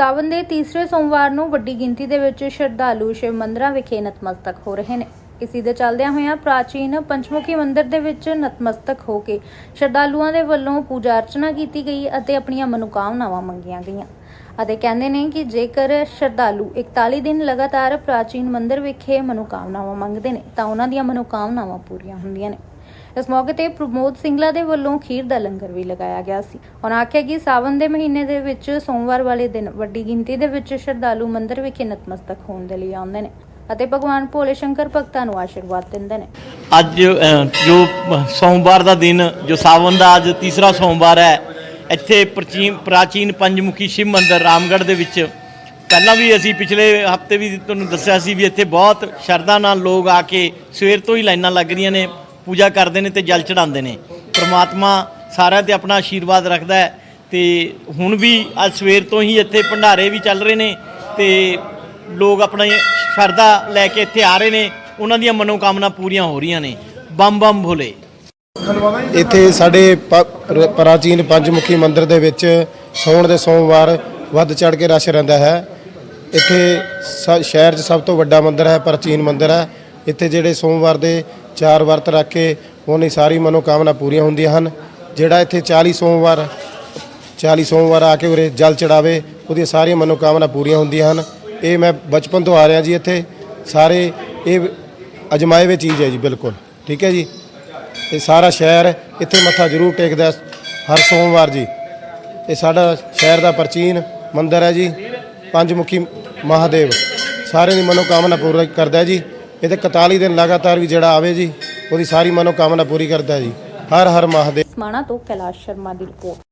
ਸਾਵਨ ਦੇ ਤੀਸਰੇ ਸੋਮਵਾਰ ਨੂੰ ਵੱਡੀ ਗਿਣਤੀ ਦੇ ਵਿੱਚ ਸ਼ਰਧਾਲੂ ਸ਼ਿਵ ਮੰਦਰਾਂ ਵਿਖੇ ਨਤਮਸਤਕ ਹੋ ਰਹੇ ਨੇ। ਇਸੇ ਦੇ ਚੱਲਦਿਆਂ ਹੋਇਆਂ ਪ੍ਰਾਚੀਨ ਪੰਚਮੁਖੀ ਮੰਦਿਰ ਦੇ ਵਿੱਚ ਨਤਮਸਤਕ ਹੋ ਕੇ ਸ਼ਰਧਾਲੂਆਂ ਦੇ ਵੱਲੋਂ ਪੂਜਾ ਅਰਚਨਾ ਕੀਤੀ ਗਈ ਅਤੇ ਆਪਣੀਆਂ ਮਨੋਕਾਮਨਾਵਾਂ ਮੰਗੀਆਂ ਗਈਆਂ। ਅਤੇ ਕਹਿੰਦੇ ਨੇ ਕਿ ਜੇਕਰ ਸ਼ਰਧਾਲੂ 41 ਦਿਨ ਲਗਾਤਾਰ ਪ੍ਰਾਚੀਨ ਮੰਦਿਰ ਵਿਖੇ ਮਨੋਕਾਮਨਾਵਾਂ ਮੰਗਦੇ ਨੇ ਤਾਂ ਉਹਨਾਂ ਦੀਆਂ ਮਨੋਕਾਮਨਾਵਾਂ ਪੂਰੀਆਂ ਹੁੰਦੀਆਂ ਨੇ। ਇਸ ਮੌਕੇ ਤੇ ਪ੍ਰਮੋਦ ਸਿੰਘਲਾ ਦੇ ਵੱਲੋਂ ਖੀਰ ਦਾ ਲੰਗਰ ਵੀ ਲਗਾਇਆ ਗਿਆ ਸੀ। ਉਹਨਾਂ ਆਖਿਆ ਕਿ ਸਾਵਨ ਦੇ ਮਹੀਨੇ ਦੇ ਵਿੱਚ, ਸੋਮਵਾਰ ਵਾਲੇ ਦਿਨ ਵੱਡੀ ਗਿਣਤੀ ਦੇ ਵਿੱਚ ਸ਼ਰਧਾਲੂ ਮੰਦਿਰ ਵਿਖੇ ਨਤਮਸਤਕ ਹੋਣ ਦੇ ਲਈ ਆਉਂਦੇ ਨੇ ਅਤੇ ਭਗਵਾਨ ਭੋਲੇ ਸ਼ੰਕਰ ਭਗਤਾਂ ਨੂੰ ਆਸ਼ੀਰਵਾਦ ਦਿੰਦੇ ਨੇ। ਅੱਜ ਜੋ ਸੋਮਵਾਰ ਦਾ ਦਿਨ, ਜੋ ਸਾਵਨ ਦਾ ਅੱਜ ਤੀਸਰਾ ਸੋਮਵਾਰ ਹੈ, ਇੱਥੇ ਪ੍ਰਾਚੀਨ ਪ੍ਰਾਚੀਨ ਪੰਜਮੁਖੀ ਸ਼ਿਵ ਮੰਦਿਰ ਰਾਮਗੜ੍ਹ ਦੇ ਵਿੱਚ ਪਹਿਲਾਂ ਵੀ ਅਸੀਂ ਪਿਛਲੇ ਹਫ਼ਤੇ ਵੀ ਤੁਹਾਨੂੰ ਦੱਸਿਆ ਸੀ ਵੀ ਇੱਥੇ ਬਹੁਤ ਸ਼ਰਧਾ ਨਾਲ ਲੋਕ ਆ ਕੇ ਸਵੇਰ ਤੋਂ ਹੀ ਲਾਈਨਾਂ ਲੱਗ ਰਹੀਆਂ ਨੇ। ਪੂਜਾ ਕਰਦੇ ਨੇ ਤੇ ਜਲ ਚੜਾਉਂਦੇ ਨੇ। ਪ੍ਰਮਾਤਮਾ ਸਾਰਿਆਂ ਤੇ ਆਪਣਾ ਆਸ਼ੀਰਵਾਦ ਰੱਖਦਾ ਹੈ ਤੇ ਹੁਣ ਵੀ ਅੱਜ ਸਵੇਰ ਤੋਂ ਹੀ ਇੱਥੇ ਭੰਡਾਰੇ ਵੀ ਚੱਲ ਰਹੇ ਨੇ ਤੇ ਲੋਕ ਆਪਣਾ ਸ਼ਰਧਾ ਲੈ ਕੇ ਇੱਥੇ ਆ ਰਹੇ ਨੇ। ਉਹਨਾਂ ਦੀਆਂ ਮਨੋਕਾਮਨਾ ਪੂਰੀਆਂ ਹੋ ਰਹੀਆਂ ਨੇ। ਬੰਮ ਬੰਮ ਭੋਲੇ ਇੱਥੇ ਸਾਡੇ ਪ- ਪ੍ਰ- ਪ੍ਰਾਚੀਨ ਪੰਜਮੁਖੀ ਮੰਦਿਰ ਦੇ ਵਿੱਚ ਸੌਣ ਦੇ ਸੋਮਵਾਰ ਵੱਧ ਚੜ ਕੇ ਰਸ਼ ਰਹਿੰਦਾ ਹੈ। ਇੱਥੇ ਸ- ਸ਼ਹਿਰ 'ਚ ਸਭ ਤੋਂ ਵੱਡਾ ਮੰਦਿਰ ਹੈ, ਪ੍ਰਾਚੀਨ ਮੰਦਿਰ ਹੈ। ਇੱਥੇ ਜਿਹੜੇ ਸੋਮਵਾਰ ਦੇ ਚਾਰ ਵਰਤ ਰੱਖ ਕੇ ਉਹਨੀ ਸਾਰੀ ਮਨੋਕਾਮਨਾ ਪੂਰੀਆਂ ਹੁੰਦੀਆਂ ਹਨ। ਜਿਹੜਾ ਇੱਥੇ 40 ਸੋਮਵਾਰ 40 ਸੋਮਵਾਰ ਆ ਕੇ ਉਰੇ ਜਲ ਚੜਾਵੇ, ਉਹਦੀਆਂ ਸਾਰੀਆਂ ਮਨੋਕਾਮਨਾ ਪੂਰੀਆਂ ਹੁੰਦੀਆਂ ਹਨ। ਇਹ ਮੈਂ ਬਚਪਨ ਤੋਂ ਆ ਰਿਹਾ ਜੀ ਇੱਥੇ। ਸਾਰੇ ਇਹ ਅਜਮਾਏ ਹੋਏ ਚੀਜ਼ ਹੈ ਜੀ, ਬਿਲਕੁਲ। ਠੀਕ ਹੈ ਜੀ? ਇਹ ਸਾਰਾ ਸ਼ਹਿਰ ਇੱਥੇ ਮੱਥਾ ਜ਼ਰੂਰ ਟੇਕਦਾ ਹਰ ਸੋਮਵਾਰ ਜੀ। ਇਹ ਸਾਡਾ ਸ਼ਹਿਰ ਦਾ ਪ੍ਰਾਚੀਨ ਮੰਦਿਰ ਹੈ ਜੀ। ਪੰਜ ਮੁਖੀ ਮਹਾਦੇਵ। ਸਾਰਿਆਂ ਦੀ ਮਨੋਕਾਮਨਾ ਪੂਰੀ ਕਰਦਾ ਜੀ। ਇਹ ਤੇ 41 ਦਿਨ ਲਗਾਤਾਰ ਵੀ ਜਿਹੜਾ ਆਵੇ ਜੀ, ਉਹਦੀ ਸਾਰੀ ਮਨੋਕਾਮਨਾ ਪੂਰੀ ਕਰਦਾ ਜੀ। ਹਰ ਹਰ ਮਹਾਦੇਵ ਸਮਾਣਾ ਤੋਂ ਕੈਲਾਸ਼ ਸ਼ਰਮਾ ਦੀ ਰਿਪੋਰਟ।